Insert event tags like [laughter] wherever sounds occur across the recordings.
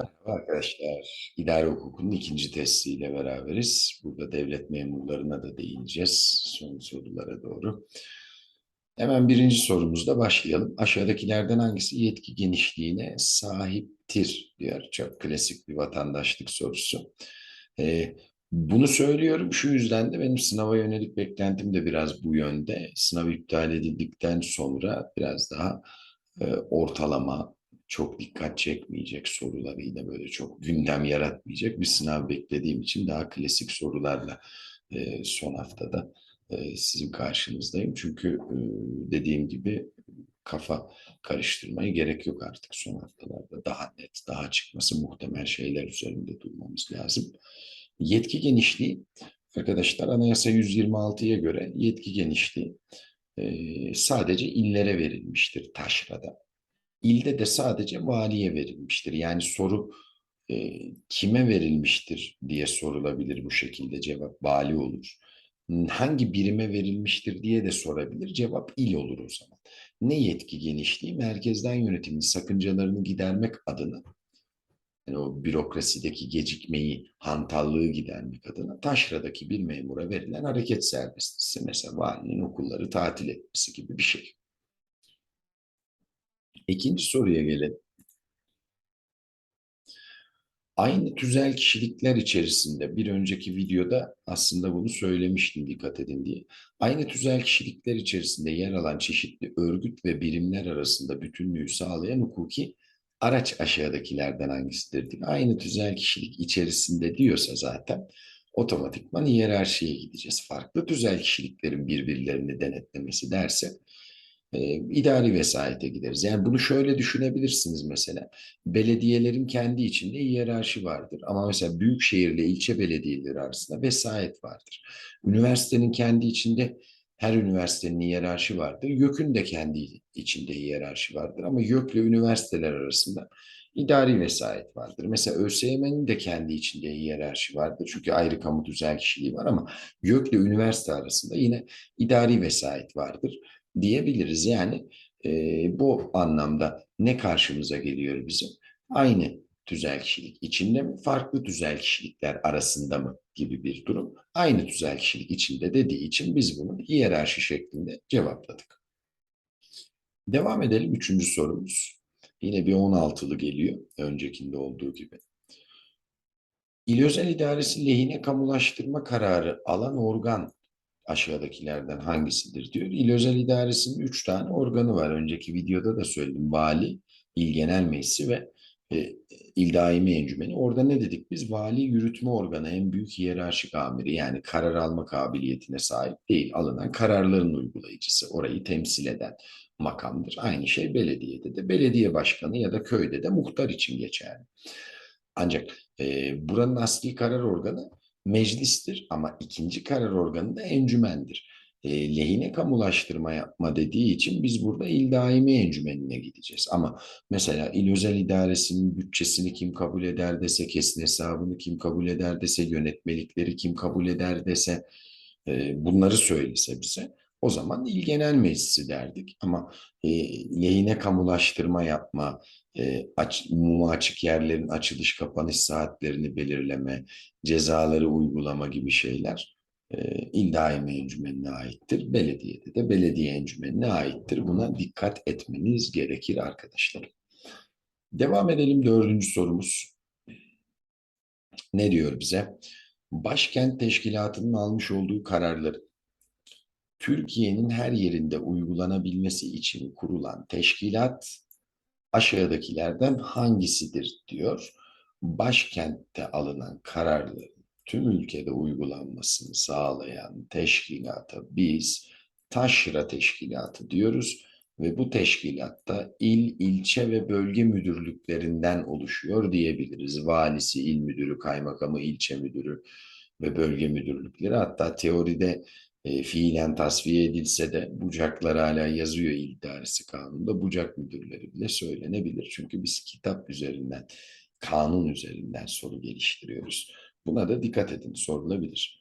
Merhaba arkadaşlar. İdare hukukunun ikinci testiyle beraberiz. Burada devlet memurlarına da değineceğiz son sorulara doğru. Hemen birinci sorumuzda başlayalım. Aşağıdakilerden hangisi yetki genişliğine sahiptir diyor. Çok klasik bir vatandaşlık sorusu. Ee, bunu söylüyorum şu yüzden de benim sınava yönelik beklentim de biraz bu yönde. Sınav iptal edildikten sonra biraz daha e, ortalama, çok dikkat çekmeyecek sorularıyla böyle çok gündem yaratmayacak bir sınav beklediğim için daha klasik sorularla e, son haftada e, sizin karşınızdayım. Çünkü e, dediğim gibi kafa karıştırmaya gerek yok artık son haftalarda. Daha net, daha çıkması muhtemel şeyler üzerinde durmamız lazım. Yetki genişliği, arkadaşlar Anayasa 126'ya göre yetki genişliği e, sadece illere verilmiştir taşrada. İlde de sadece valiye verilmiştir. Yani soru e, kime verilmiştir diye sorulabilir bu şekilde cevap vali olur. Hangi birime verilmiştir diye de sorabilir. Cevap il olur o zaman. Ne yetki genişliği? Merkezden yönetimin sakıncalarını gidermek adına yani o bürokrasideki gecikmeyi, hantallığı gidermek adına taşradaki bir memura verilen hareket serbestisi. Mesela valinin okulları tatil etmesi gibi bir şey. İkinci soruya gelelim. Aynı tüzel kişilikler içerisinde bir önceki videoda aslında bunu söylemiştim dikkat edin diye. Aynı tüzel kişilikler içerisinde yer alan çeşitli örgüt ve birimler arasında bütünlüğü sağlayan hukuki araç aşağıdakilerden hangisidir diye. Aynı tüzel kişilik içerisinde diyorsa zaten otomatikman hiyerarşiye gideceğiz. Farklı tüzel kişiliklerin birbirlerini denetlemesi derse e, idari vesayete gideriz. Yani bunu şöyle düşünebilirsiniz mesela. Belediyelerin kendi içinde hiyerarşi vardır. Ama mesela büyük şehirle ilçe belediyeleri arasında vesayet vardır. Üniversitenin kendi içinde her üniversitenin hiyerarşi vardır. YÖK'ün de kendi içinde hiyerarşi vardır. Ama YÖK'le üniversiteler arasında idari vesayet vardır. Mesela ÖSYM'nin de kendi içinde hiyerarşi vardır. Çünkü ayrı kamu tüzel kişiliği var ama YÖK'le üniversite arasında yine idari vesayet vardır diyebiliriz. Yani e, bu anlamda ne karşımıza geliyor bizim? Aynı tüzel kişilik içinde mi, farklı tüzel kişilikler arasında mı gibi bir durum. Aynı tüzel kişilik içinde dediği için biz bunu hiyerarşi şeklinde cevapladık. Devam edelim. Üçüncü sorumuz. Yine bir 16'lı geliyor. Öncekinde olduğu gibi. İl Özel İdaresi lehine kamulaştırma kararı alan organ aşağıdakilerden hangisidir diyor. İl Özel İdaresi'nin üç tane organı var. Önceki videoda da söyledim. Vali, İl Genel Meclisi ve e, İl Daimi Encümeni. Orada ne dedik biz? Vali yürütme organı en büyük hiyerarşik amiri yani karar alma kabiliyetine sahip değil. Alınan kararların uygulayıcısı. Orayı temsil eden makamdır. Aynı şey belediyede de. Belediye başkanı ya da köyde de muhtar için geçerli. Ancak e, buranın asli karar organı meclistir ama ikinci karar organı da encümendir. E, lehine kamulaştırma yapma dediği için biz burada il daimi encümenine gideceğiz. Ama mesela il özel idaresinin bütçesini kim kabul eder dese, kesin hesabını kim kabul eder dese, yönetmelikleri kim kabul eder dese, e, bunları söylese bize o zaman il genel meclisi derdik. Ama e, lehine kamulaştırma yapma, e, aç, mumu açık yerlerin açılış kapanış saatlerini belirleme, cezaları uygulama gibi şeyler e, il daimi encümenine aittir. Belediyede de belediye encümenine aittir. Buna dikkat etmeniz gerekir arkadaşlar. Devam edelim dördüncü sorumuz. Ne diyor bize? Başkent Teşkilatı'nın almış olduğu kararları Türkiye'nin her yerinde uygulanabilmesi için kurulan teşkilat aşağıdakilerden hangisidir diyor. Başkentte alınan kararların tüm ülkede uygulanmasını sağlayan teşkilata biz taşra teşkilatı diyoruz ve bu teşkilatta il, ilçe ve bölge müdürlüklerinden oluşuyor diyebiliriz. Valisi, il müdürü, kaymakamı, ilçe müdürü ve bölge müdürlükleri hatta teoride e, fiilen tasfiye edilse de bucaklar hala yazıyor İl Kanunu'nda. Bucak müdürleri bile söylenebilir. Çünkü biz kitap üzerinden, kanun üzerinden soru geliştiriyoruz. Buna da dikkat edin, sorulabilir.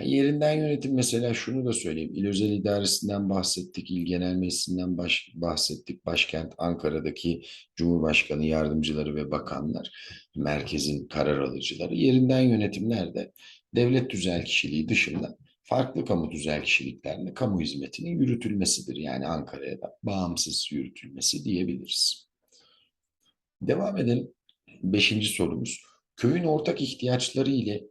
Yerinden yönetim mesela şunu da söyleyeyim. İl Özel İdaresi'nden bahsettik, İl Genel Meclisi'nden baş- bahsettik. Başkent Ankara'daki Cumhurbaşkanı yardımcıları ve bakanlar, merkezin karar alıcıları. Yerinden yönetimler de devlet tüzel kişiliği dışında farklı kamu tüzel kişiliklerle kamu hizmetinin yürütülmesidir. Yani Ankara'ya da bağımsız yürütülmesi diyebiliriz. Devam edelim. Beşinci sorumuz. Köyün ortak ihtiyaçları ile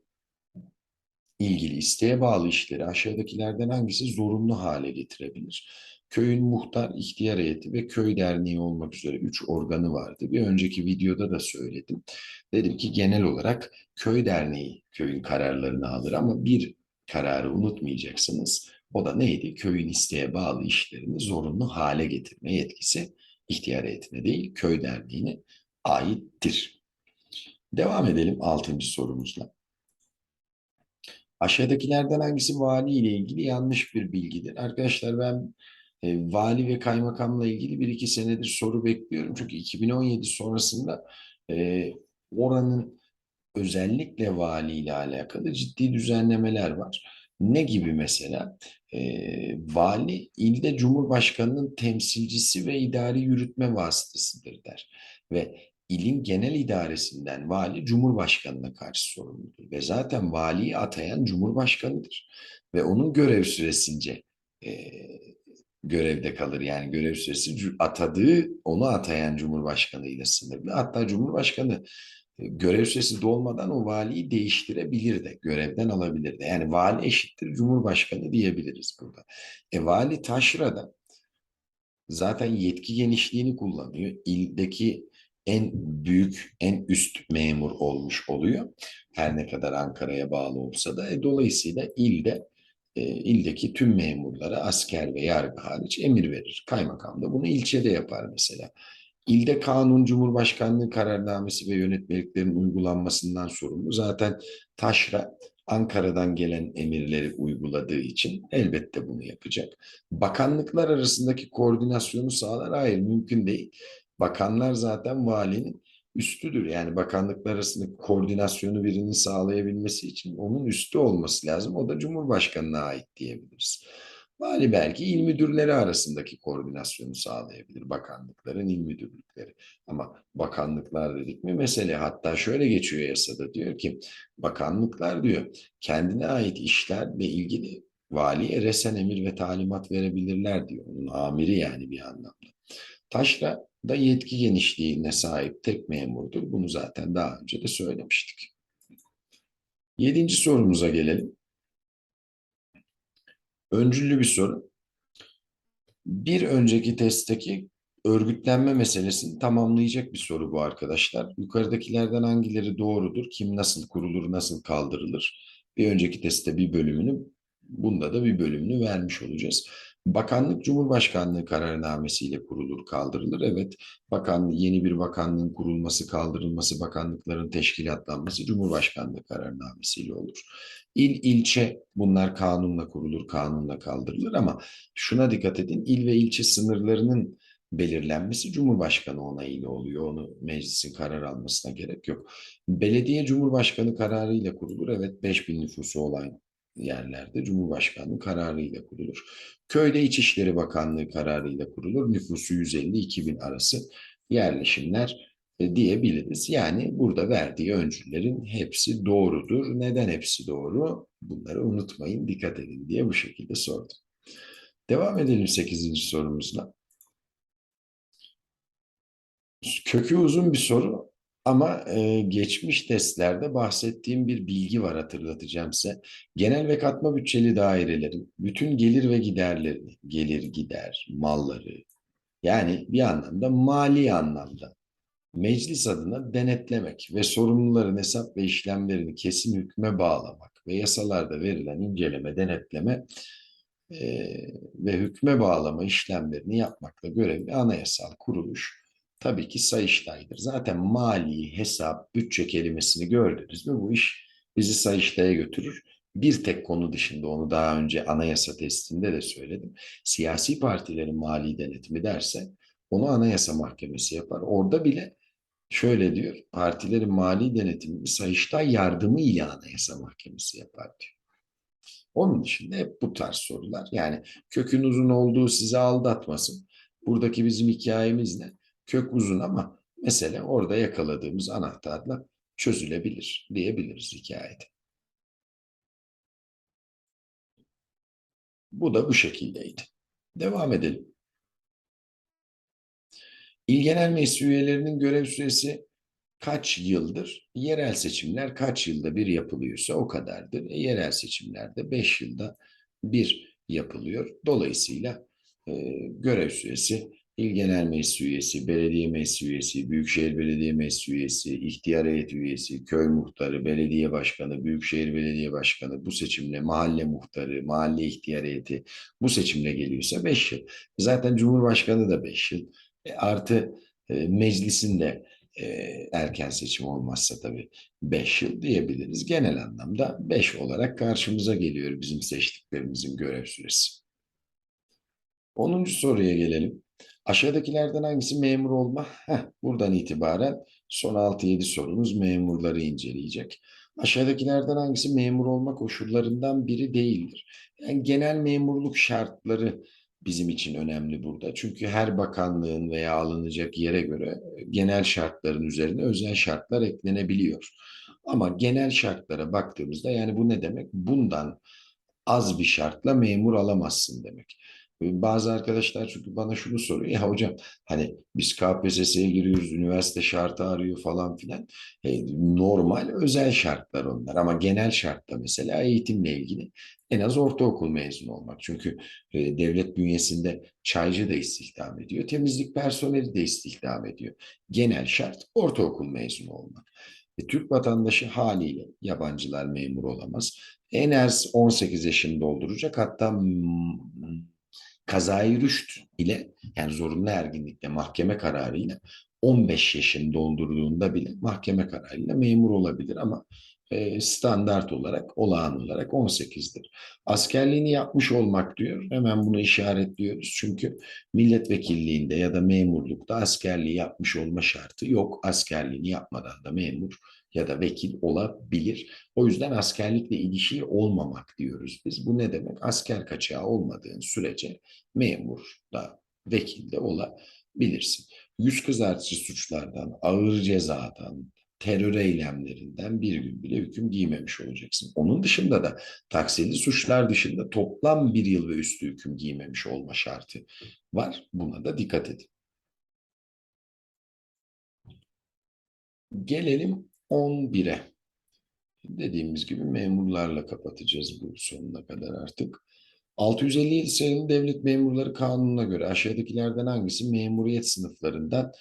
ilgili isteğe bağlı işleri aşağıdakilerden hangisi zorunlu hale getirebilir? Köyün muhtar, ihtiyar heyeti ve köy derneği olmak üzere üç organı vardı. Bir önceki videoda da söyledim. Dedim ki genel olarak köy derneği köyün kararlarını alır ama bir kararı unutmayacaksınız. O da neydi? Köyün isteğe bağlı işlerini zorunlu hale getirme yetkisi ihtiyar heyetine değil, köy derneğine aittir. Devam edelim altıncı sorumuzla. Aşağıdakilerden hangisi vali ile ilgili yanlış bir bilgidir? Arkadaşlar ben e, vali ve kaymakamla ilgili bir iki senedir soru bekliyorum. Çünkü 2017 sonrasında e, oranın özellikle vali ile alakalı ciddi düzenlemeler var. Ne gibi mesela? E, vali ilde Cumhurbaşkanı'nın temsilcisi ve idari yürütme vasıtasıdır der. Ve ilin genel idaresinden vali Cumhurbaşkanı'na karşı sorumludur. Ve zaten valiyi atayan Cumhurbaşkanı'dır. Ve onun görev süresince e, görevde kalır. Yani görev süresi atadığı, onu atayan Cumhurbaşkanı ile sınırlı. Hatta Cumhurbaşkanı e, görev süresi dolmadan o valiyi değiştirebilir de, görevden alabilir de. Yani vali eşittir Cumhurbaşkanı diyebiliriz burada. E vali taşrada zaten yetki genişliğini kullanıyor. İldeki en büyük, en üst memur olmuş oluyor. Her ne kadar Ankara'ya bağlı olsa da. E, dolayısıyla ilde e, ildeki tüm memurlara asker ve yargı hariç emir verir. Kaymakam da bunu ilçede yapar mesela. İlde kanun, cumhurbaşkanlığı kararnamesi ve yönetmeliklerin uygulanmasından sorumlu. Zaten taşra Ankara'dan gelen emirleri uyguladığı için elbette bunu yapacak. Bakanlıklar arasındaki koordinasyonu sağlar. Hayır mümkün değil. Bakanlar zaten valinin üstüdür. Yani bakanlıklar arasındaki koordinasyonu birinin sağlayabilmesi için onun üstü olması lazım. O da Cumhurbaşkanı'na ait diyebiliriz. Vali belki il müdürleri arasındaki koordinasyonu sağlayabilir. Bakanlıkların il müdürlükleri. Ama bakanlıklar dedik mi mesele hatta şöyle geçiyor yasada diyor ki bakanlıklar diyor kendine ait işlerle ilgili valiye resen emir ve talimat verebilirler diyor. Onun amiri yani bir anlamda. Taşra da yetki genişliğine sahip tek memurdur. Bunu zaten daha önce de söylemiştik. Yedinci sorumuza gelelim. Öncüllü bir soru. Bir önceki testteki örgütlenme meselesini tamamlayacak bir soru bu arkadaşlar. Yukarıdakilerden hangileri doğrudur? Kim nasıl kurulur, nasıl kaldırılır? Bir önceki testte bir bölümünü, bunda da bir bölümünü vermiş olacağız. Bakanlık Cumhurbaşkanlığı kararnamesiyle kurulur, kaldırılır. Evet, bakan yeni bir bakanlığın kurulması, kaldırılması, bakanlıkların teşkilatlanması Cumhurbaşkanlığı kararnamesiyle olur. İl, ilçe bunlar kanunla kurulur, kanunla kaldırılır ama şuna dikkat edin, il ve ilçe sınırlarının belirlenmesi Cumhurbaşkanı onayıyla oluyor. Onu meclisin karar almasına gerek yok. Belediye Cumhurbaşkanı kararıyla kurulur. Evet 5000 nüfusu olan yerlerde Cumhurbaşkanlığı kararıyla kurulur. Köyde İçişleri Bakanlığı kararıyla kurulur. Nüfusu 150-2000 arası yerleşimler e, diyebiliriz. Yani burada verdiği öncüllerin hepsi doğrudur. Neden hepsi doğru? Bunları unutmayın, dikkat edin diye bu şekilde sordum. Devam edelim 8. sorumuzla. Kökü uzun bir soru ama e, geçmiş testlerde bahsettiğim bir bilgi var hatırlatacağım size. Genel ve katma bütçeli dairelerin bütün gelir ve giderlerini, gelir gider, malları yani bir anlamda mali anlamda meclis adına denetlemek ve sorumluların hesap ve işlemlerini kesin hükme bağlamak ve yasalarda verilen inceleme, denetleme e, ve hükme bağlama işlemlerini yapmakla görevli anayasal kuruluş tabii ki Sayıştay'dır. Zaten mali, hesap, bütçe kelimesini gördünüz mü bu iş bizi Sayıştay'a götürür. Bir tek konu dışında onu daha önce anayasa testinde de söyledim. Siyasi partilerin mali denetimi derse onu anayasa mahkemesi yapar. Orada bile şöyle diyor, partilerin mali denetimini Sayıştay yardımı ile anayasa mahkemesi yapar diyor. Onun dışında hep bu tarz sorular. Yani kökün uzun olduğu sizi aldatmasın. Buradaki bizim hikayemiz ne? Kök uzun ama mesele orada yakaladığımız anahtarla çözülebilir diyebiliriz hikayede. Bu da bu şekildeydi. Devam edelim. İl Genel Meclis üyelerinin görev süresi kaç yıldır? Yerel seçimler kaç yılda bir yapılıyorsa o kadardır. E, yerel seçimlerde 5 yılda bir yapılıyor. Dolayısıyla e, görev süresi İl Genel Meclis üyesi, belediye meclis üyesi, Büyükşehir Belediye Meclis üyesi, ihtiyar heyet üyesi, köy muhtarı, belediye başkanı, Büyükşehir Belediye Başkanı bu seçimle mahalle muhtarı, mahalle ihtiyar heyeti bu seçimle geliyorsa 5 yıl. Zaten Cumhurbaşkanı da 5 yıl. E, artı e, meclisin de e, erken seçim olmazsa tabii 5 yıl diyebiliriz. Genel anlamda 5 olarak karşımıza geliyor bizim seçtiklerimizin görev süresi. 10. soruya gelelim. Aşağıdakilerden hangisi memur olma? Heh, buradan itibaren son 6-7 sorumuz memurları inceleyecek. Aşağıdakilerden hangisi memur olma koşullarından biri değildir? Yani genel memurluk şartları bizim için önemli burada. Çünkü her bakanlığın veya alınacak yere göre genel şartların üzerine özel şartlar eklenebiliyor. Ama genel şartlara baktığımızda yani bu ne demek? Bundan az bir şartla memur alamazsın demek. Bazı arkadaşlar çünkü bana şunu soruyor. Ya hocam hani biz KPSS'ye giriyoruz, üniversite şartı arıyor falan filan. E, normal özel şartlar onlar ama genel şartta mesela eğitimle ilgili en az ortaokul mezunu olmak. Çünkü e, devlet bünyesinde çaycı da istihdam ediyor, temizlik personeli de istihdam ediyor. Genel şart ortaokul mezunu olmak. E, Türk vatandaşı haliyle yabancılar memur olamaz. En az 18 yaşını dolduracak hatta kazayı rüşt ile yani zorunlu erginlikle mahkeme kararıyla 15 yaşını doldurduğunda bile mahkeme kararıyla memur olabilir ama e, standart olarak olağan olarak 18'dir. Askerliğini yapmış olmak diyor. Hemen bunu işaretliyoruz. Çünkü milletvekilliğinde ya da memurlukta askerliği yapmış olma şartı yok. Askerliğini yapmadan da memur ya da vekil olabilir. O yüzden askerlikle ilişki olmamak diyoruz biz. Bu ne demek? Asker kaçağı olmadığın sürece memur da vekil de olabilirsin. Yüz kızartıcı suçlardan, ağır cezadan, terör eylemlerinden bir gün bile hüküm giymemiş olacaksın. Onun dışında da taksirli suçlar dışında toplam bir yıl ve üstü hüküm giymemiş olma şartı var. Buna da dikkat edin. Gelelim 11'e. Dediğimiz gibi memurlarla kapatacağız bu sonuna kadar artık. 657 sayılı devlet memurları kanununa göre aşağıdakilerden hangisi memuriyet sınıflarından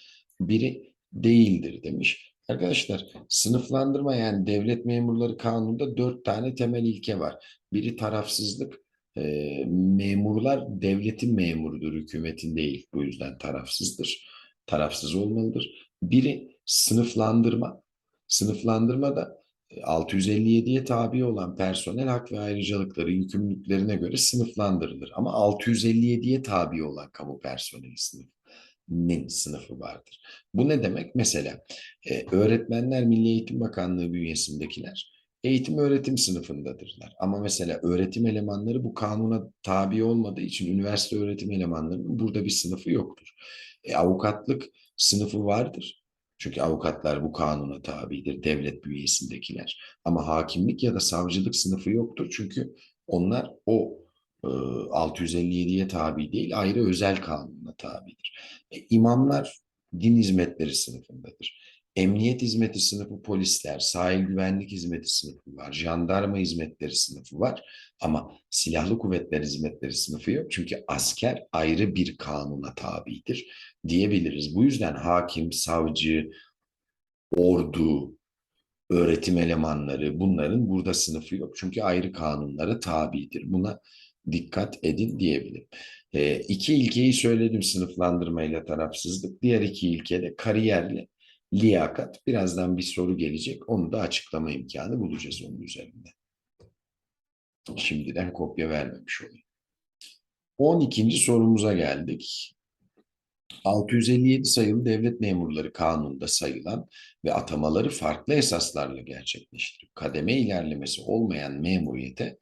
biri değildir demiş. Arkadaşlar sınıflandırma yani devlet memurları kanununda dört tane temel ilke var. Biri tarafsızlık. E, memurlar devletin memurudur, hükümetin değil. Bu yüzden tarafsızdır. Tarafsız olmalıdır. Biri sınıflandırma. Sınıflandırma da 657'ye tabi olan personel hak ve ayrıcalıkları yükümlülüklerine göre sınıflandırılır. Ama 657'ye tabi olan kamu personeli sınıfının sınıfı vardır. Bu ne demek? Mesela e, öğretmenler Milli Eğitim Bakanlığı bünyesindekiler eğitim öğretim sınıfındadırlar. Ama mesela öğretim elemanları bu kanuna tabi olmadığı için üniversite öğretim elemanlarının burada bir sınıfı yoktur. E, avukatlık sınıfı vardır çünkü avukatlar bu kanuna tabidir, devlet bünyesindekiler. Ama hakimlik ya da savcılık sınıfı yoktur. Çünkü onlar o e, 657'ye tabi değil, ayrı özel kanuna tabidir. E, imamlar din hizmetleri sınıfındadır. Emniyet hizmeti sınıfı polisler, sahil güvenlik hizmeti sınıfı var, jandarma hizmetleri sınıfı var ama silahlı kuvvetler hizmetleri sınıfı yok. Çünkü asker ayrı bir kanuna tabidir diyebiliriz. Bu yüzden hakim, savcı, ordu, öğretim elemanları bunların burada sınıfı yok. Çünkü ayrı kanunlara tabidir. Buna dikkat edin diyebilirim. E, iki ilkeyi söyledim sınıflandırmayla tarafsızlık. Diğer iki ilke de kariyerle liyakat. Birazdan bir soru gelecek. Onu da açıklama imkanı bulacağız onun üzerinde. Şimdiden kopya vermemiş olayım. 12. sorumuza geldik. 657 sayılı devlet memurları kanununda sayılan ve atamaları farklı esaslarla gerçekleştirip kademe ilerlemesi olmayan memuriyete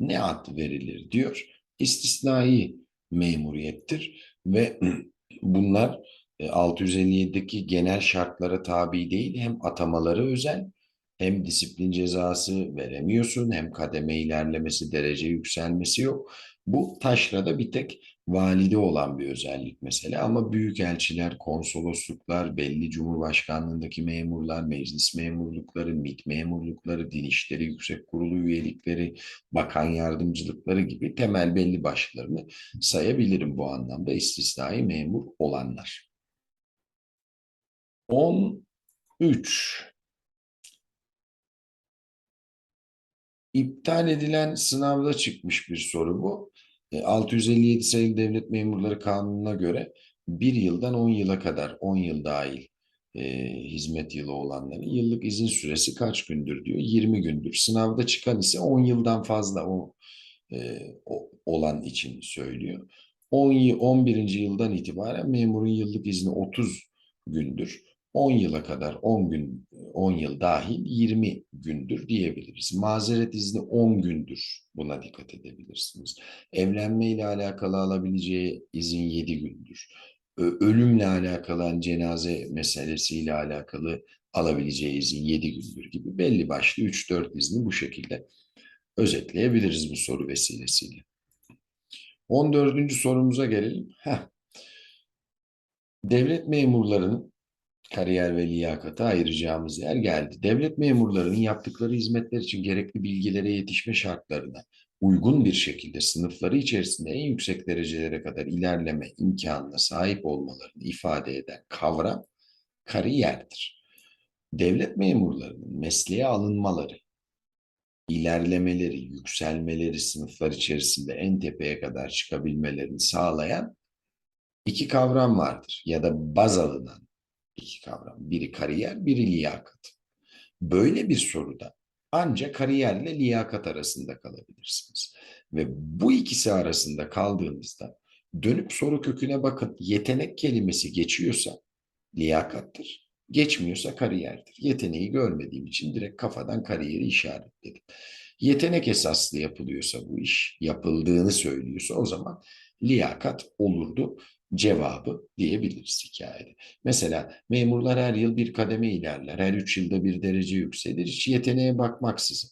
ne ad verilir diyor. İstisnai memuriyettir ve [clears throat] bunlar 657'deki genel şartlara tabi değil hem atamaları özel hem disiplin cezası veremiyorsun hem kademe ilerlemesi, derece yükselmesi yok. Bu taşrada bir tek valide olan bir özellik mesela ama büyükelçiler, konsolosluklar, belli cumhurbaşkanlığındaki memurlar, meclis memurlukları, MİT memurlukları, Din İşleri Yüksek Kurulu üyelikleri, bakan yardımcılıkları gibi temel belli başlarını sayabilirim bu anlamda istisnai memur olanlar. 13 İptal edilen sınavda çıkmış bir soru bu. 657 e, sayılı devlet memurları kanununa göre bir yıldan 10 yıla kadar 10 yıl dahil e, hizmet yılı olanların yıllık izin süresi kaç gündür diyor. 20 gündür. Sınavda çıkan ise 10 yıldan fazla o, e, o olan için söylüyor. 10, 11. yıldan itibaren memurun yıllık izni 30 gündür. 10 yıla kadar 10 gün 10 yıl dahil 20 gündür diyebiliriz. Mazeret izni 10 gündür. Buna dikkat edebilirsiniz. Evlenme ile alakalı alabileceği izin 7 gündür. Ölümle alakalı cenaze meselesiyle alakalı alabileceği izin 7 gündür gibi belli başlı 3-4 izni bu şekilde özetleyebiliriz bu soru vesilesiyle. 14. sorumuza gelelim. Heh. Devlet memurlarının kariyer ve liyakata ayıracağımız yer geldi. Devlet memurlarının yaptıkları hizmetler için gerekli bilgilere yetişme şartlarına uygun bir şekilde sınıfları içerisinde en yüksek derecelere kadar ilerleme imkanına sahip olmalarını ifade eden kavram kariyerdir. Devlet memurlarının mesleğe alınmaları, ilerlemeleri, yükselmeleri sınıflar içerisinde en tepeye kadar çıkabilmelerini sağlayan iki kavram vardır ya da baz alınan iki kavram. Biri kariyer, biri liyakat. Böyle bir soruda ancak kariyerle liyakat arasında kalabilirsiniz. Ve bu ikisi arasında kaldığınızda dönüp soru köküne bakın. Yetenek kelimesi geçiyorsa liyakattır. Geçmiyorsa kariyerdir. Yeteneği görmediğim için direkt kafadan kariyeri işaretledim. Yetenek esaslı yapılıyorsa bu iş, yapıldığını söylüyorsa o zaman liyakat olurdu cevabı diyebiliriz hikayede. Mesela memurlar her yıl bir kademe ilerler, her üç yılda bir derece yükselir, hiç yeteneğe bakmaksızın.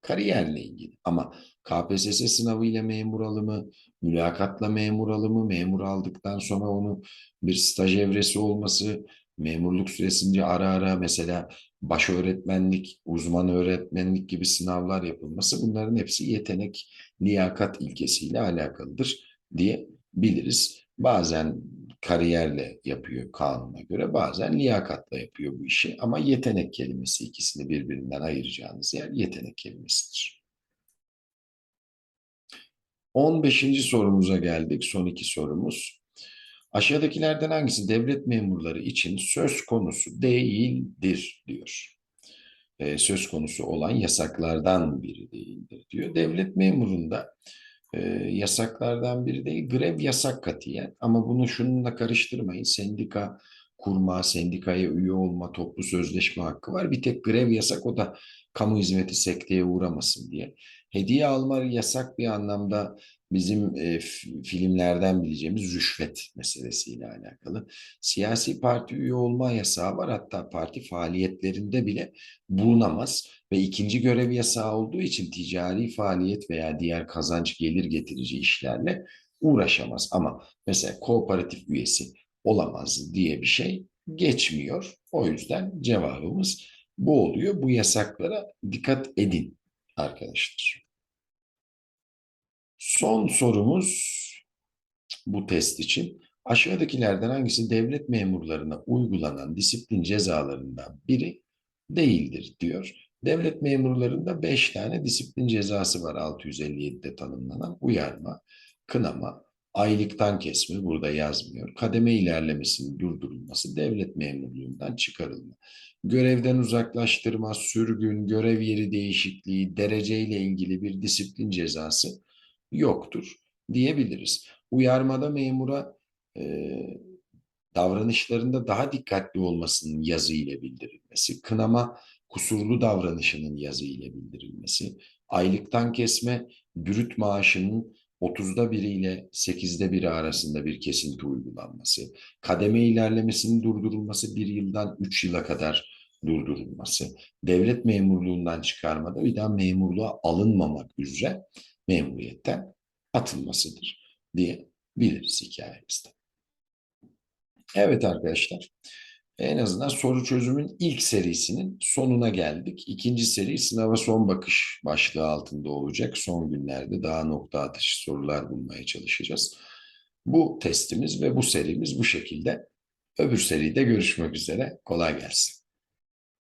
Kariyerle ilgili ama KPSS sınavıyla memur alımı, mülakatla memur alımı, memur aldıktan sonra onu bir staj evresi olması, memurluk süresince ara ara mesela baş öğretmenlik, uzman öğretmenlik gibi sınavlar yapılması bunların hepsi yetenek, liyakat ilkesiyle alakalıdır diye biliriz. Bazen kariyerle yapıyor kanuna göre, bazen liyakatla yapıyor bu işi. Ama yetenek kelimesi ikisini birbirinden ayıracağınız yer yetenek kelimesidir. 15. sorumuza geldik. Son iki sorumuz. Aşağıdakilerden hangisi devlet memurları için söz konusu değildir diyor. Ee, söz konusu olan yasaklardan biri değildir diyor. Devlet memurunda e, yasaklardan biri değil. Grev yasak katiyen ama bunu şununla karıştırmayın. Sendika kurma, sendikaya üye olma, toplu sözleşme hakkı var. Bir tek grev yasak o da kamu hizmeti sekteye uğramasın diye. Hediye alma yasak bir anlamda bizim e, filmlerden bileceğimiz rüşvet meselesiyle alakalı. Siyasi parti üye olma yasağı var. Hatta parti faaliyetlerinde bile bulunamaz. Ve ikinci görev yasağı olduğu için ticari faaliyet veya diğer kazanç gelir getirici işlerle uğraşamaz. Ama mesela kooperatif üyesi olamaz diye bir şey geçmiyor. O yüzden cevabımız bu oluyor. Bu yasaklara dikkat edin arkadaşlar. Son sorumuz bu test için. Aşağıdakilerden hangisi devlet memurlarına uygulanan disiplin cezalarından biri değildir diyor. Devlet memurlarında 5 tane disiplin cezası var 657'de tanımlanan. Uyarma, kınama, aylıktan kesme burada yazmıyor. Kademe ilerlemesinin durdurulması, devlet memurluğundan çıkarılma. Görevden uzaklaştırma, sürgün, görev yeri değişikliği, dereceyle ilgili bir disiplin cezası yoktur diyebiliriz. Uyarmada memura e, davranışlarında daha dikkatli olmasının yazı ile bildirilmesi, kınama kusurlu davranışının yazı ile bildirilmesi, aylıktan kesme brüt maaşının 30'da biri ile 8'de biri arasında bir kesinti uygulanması, kademe ilerlemesinin durdurulması bir yıldan 3 yıla kadar durdurulması, devlet memurluğundan çıkarmada bir daha memurluğa alınmamak üzere memuriyetten atılmasıdır diye biliriz hikayemizde. Evet arkadaşlar, en azından soru çözümün ilk serisinin sonuna geldik. İkinci seri sınava son bakış başlığı altında olacak. Son günlerde daha nokta atışı sorular bulmaya çalışacağız. Bu testimiz ve bu serimiz bu şekilde. Öbür seride görüşmek üzere. Kolay gelsin.